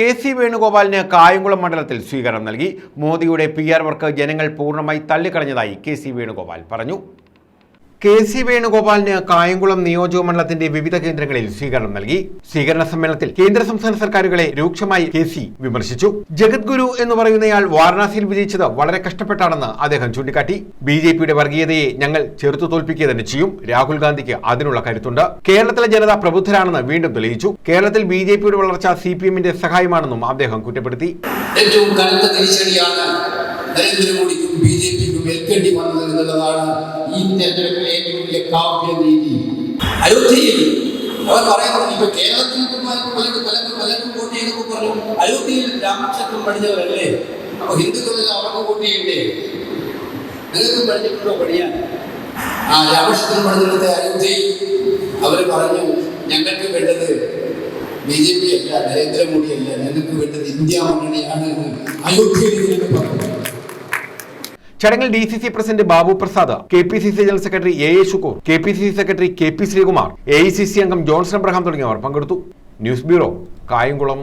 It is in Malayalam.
കെ സി വേണുഗോപാലിന് കായംകുളം മണ്ഡലത്തിൽ സ്വീകരണം നൽകി. മോദിയുടെ പി ആർ വർക്ക് ജനങ്ങൾ പൂർണമായി തള്ളിക്കളഞ്ഞതായി കെ സി വേണുഗോപാൽ പറഞ്ഞു. കെ സി വേണുഗോപാലിന് കായംകുളം നിയോജക മണ്ഡലത്തിന്റെ വിവിധ കേന്ദ്രങ്ങളിൽ സ്വീകരണം നൽകി. സ്വീകരണ സമ്മേളനത്തിൽ കേന്ദ്ര സംസ്ഥാന സർക്കാരുകളെ രൂക്ഷമായി കെ സി വിമർശിച്ചു. ജഗദ്ഗുരു എന്ന് പറയുന്നയാൾ വാരണാസിയിൽ വിജയിച്ചത് വളരെ കഷ്ടപ്പെട്ടാണെന്ന് അദ്ദേഹം ചൂണ്ടിക്കാട്ടി. ബി ജെ പിയുടെ വർഗീയതയെ ഞങ്ങൾ ചെറുത്തു തോൽപ്പിക്കുക തന്നെ ചെയ്യും. രാഹുൽ ഗാന്ധിക്ക് അതിനുള്ള കരുത്തുണ്ട്. കേരളത്തിലെ ജനത പ്രബുദ്ധരാണെന്ന് വീണ്ടും തെളിയിച്ചു. കേരളത്തിൽ ബി ജെ പിയുടെ വളർച്ച സി പി എമ്മിന്റെ സഹായമാണെന്നും അദ്ദേഹം കുറ്റപ്പെടുത്തി. ഏറ്റവും നരേന്ദ്രമോദിക്കും ബി ജെ പിക്കും ഏൽക്കേണ്ടി വന്നത് എന്നുള്ളതാണ് ഈ തെരഞ്ഞെടുപ്പിലെ ഏറ്റവും വലിയ കാവ്യ നീതി അയോധ്യയിൽ അവർ പറയുന്നു ഇപ്പൊ കേരളത്തിൽ പലരും പലരും പലരും വോട്ട് ചെയ്തപ്പോൾ പറഞ്ഞു. അയോധ്യയിൽ രാമക്ഷേത്രം പഠിച്ചവരല്ലേ അപ്പൊ ഹിന്ദുക്കളെല്ലാം അവർക്ക് വോട്ട് ചെയ്യണ്ടേ? നിങ്ങൾക്ക് പഠിച്ചിട്ടുണ്ടോ പണിയാൻ? ആ രാമക്ഷേത്രം അയോധ്യയിൽ പറഞ്ഞു ഞങ്ങൾക്ക് വേണ്ടത് ബി ജെ പി അല്ല നരേന്ദ്രമോദി അല്ല ഞങ്ങൾക്ക് വേണ്ടത് ഇന്ത്യ മുന്നണിയാണ് അയോധ്യയിൽ പറഞ്ഞു. ചടങ്ങിൽ D C C president Babu Prasad K P C C general secretary A A Shukkur K P C C secretary K P Sreekumar A I C C അംഗം ജോൺസൺ അബ്രഹാം തുടങ്ങിയവർ പങ്കെടുത്തു. News bureau Kayamkulam.